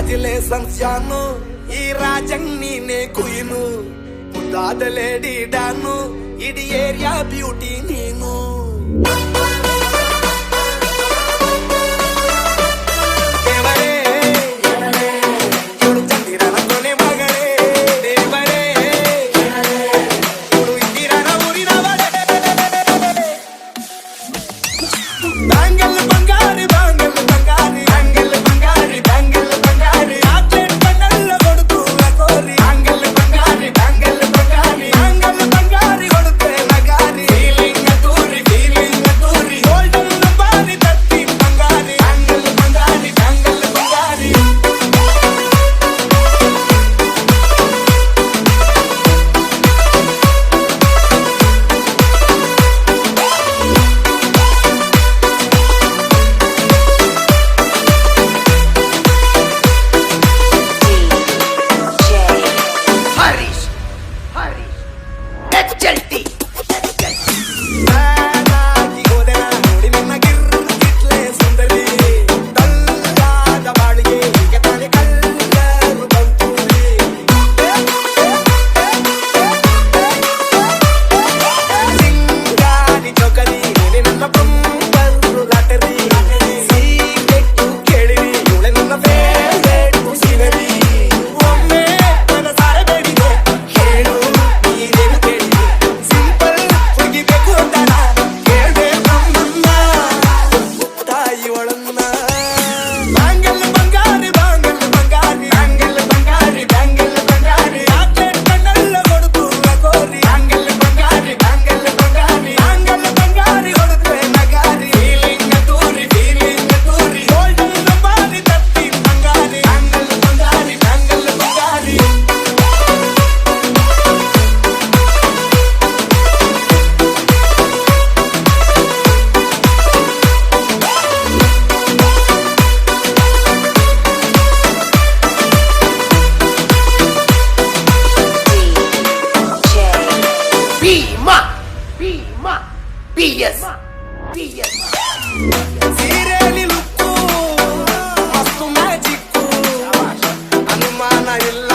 congratulations Janu ഈ Rajan നീനെ കുയിന്നു മുതാദ lady ഡാന്നു ഇടി area beauty നീന്നു தாங்கள் Chelsea. ಸೀರೆಯಲ್ಲಿ ಲುಕ್ಕು ಮಸ್ತು ಮ್ಯಾಜಿಕ್ಕು ಅನುಮಾನ ಇಲ್ಲ.